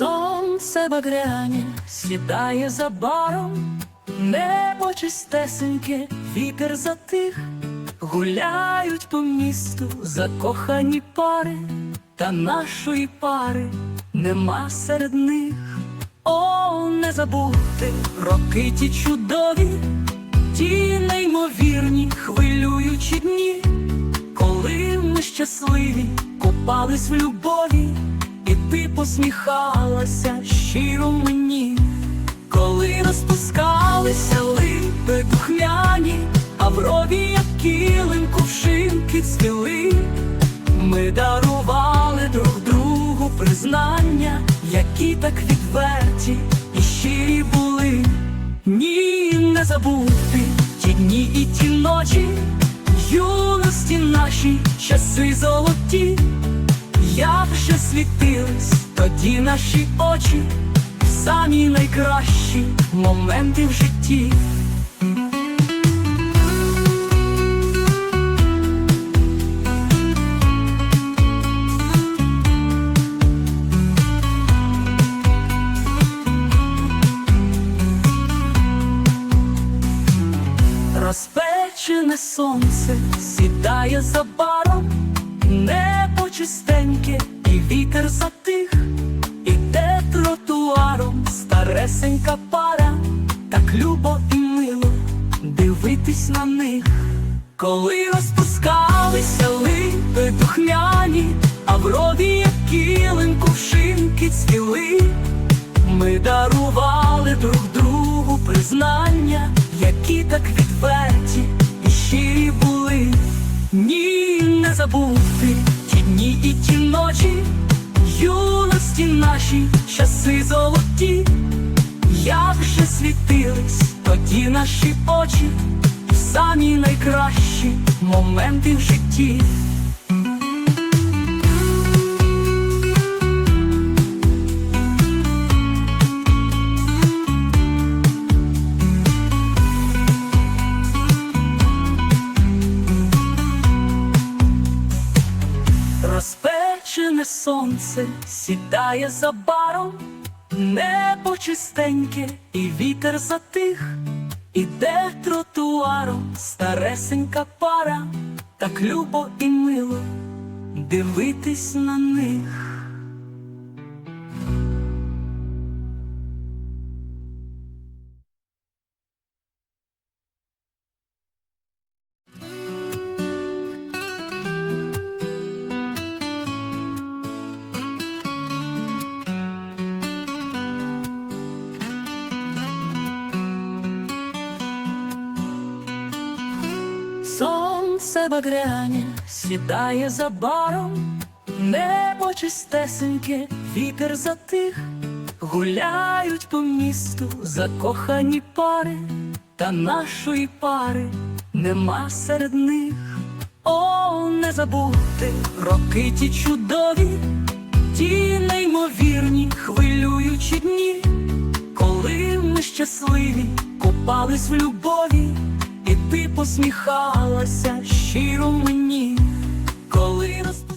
Сонце багряне сідає за баром, небо чистесеньке, вітер затих, гуляють по місту закохані пари, та нашої пари нема серед них. О, не забудьте роки ті чудові, ті неймовірні, хвилюючі дні, коли ми щасливі купались в любові, посміхалася щиро мені, коли розпускалися липи духмяні, а в рові, як килим, кувшинки цвіли. Ми дарували друг другу признання, які так відверті і щирі були. Ні, не забути ті дні і ті ночі, юності наші, часи золоті, як же світились тоді наші очі, самі найкращі моменти в житті. Розпечене сонце сідає за баром, небо чистеньке, і вітер затих, іде тротуаром старесенька пара, так любо і мило дивитись на них, коли розпускалися липи духмяні, а в рові, як килим, кувшинки цвіли. Ми дарували друг другу признання, які так відверті і щирі були. Ні, не ті дні і ті ночі, юності наші, часи золоті, як же світились тоді наші очі, самі найкращі моменти в житті. Сонце сідає за баром, небо чистеньке, і вітер затих, іде тротуаром старесенька пара, так любо і мило дивитись на них. Сонце багряне сідає за баром, небо чистесеньке, вітер затих, гуляють по місту закохані пари, та нашої пари нема серед них. О, не забудьте роки ті чудові, ті неймовірні, хвилюючі дні, коли ми щасливі купались в любові. І ти посміхалася щиро мені, коли роз...